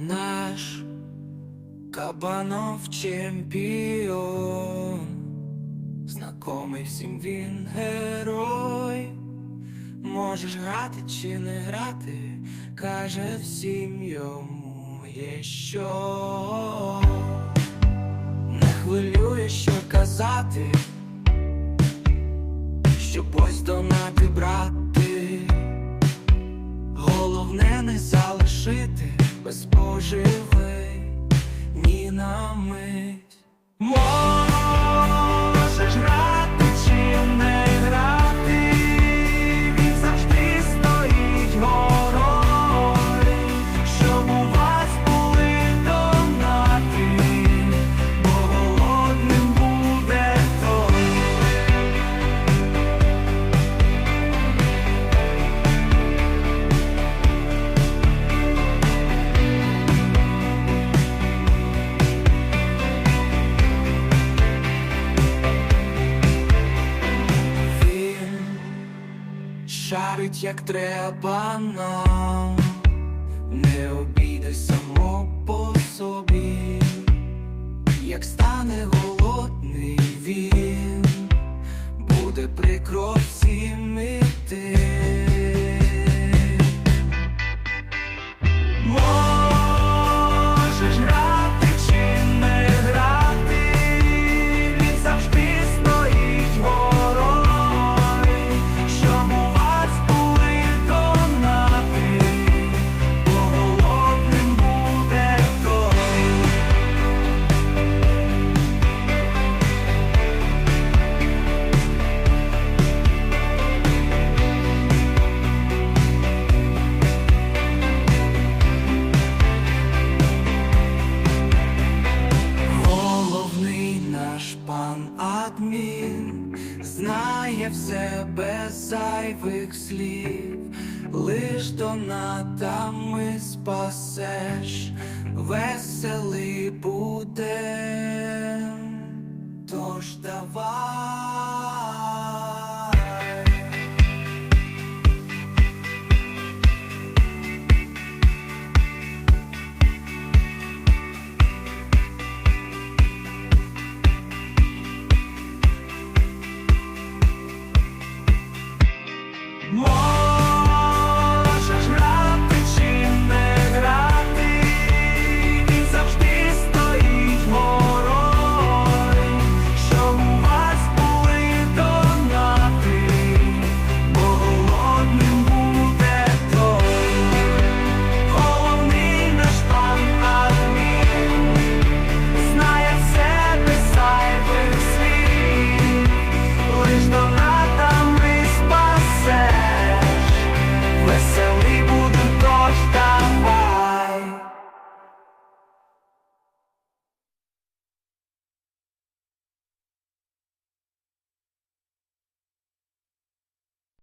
Наш Кабанов чемпіон, знакомий всім він герой. Можеш грати чи не грати, каже всім йому є що. Не хвилює, що казати, щоб ось донати брати. Залишити шарить як треба нам, не обійде само по собі, як стане голодний він, буде прикро всім іти. Адмін знає все без зайвих слів, лиш донатами спасеш, веселий буде, тож давай.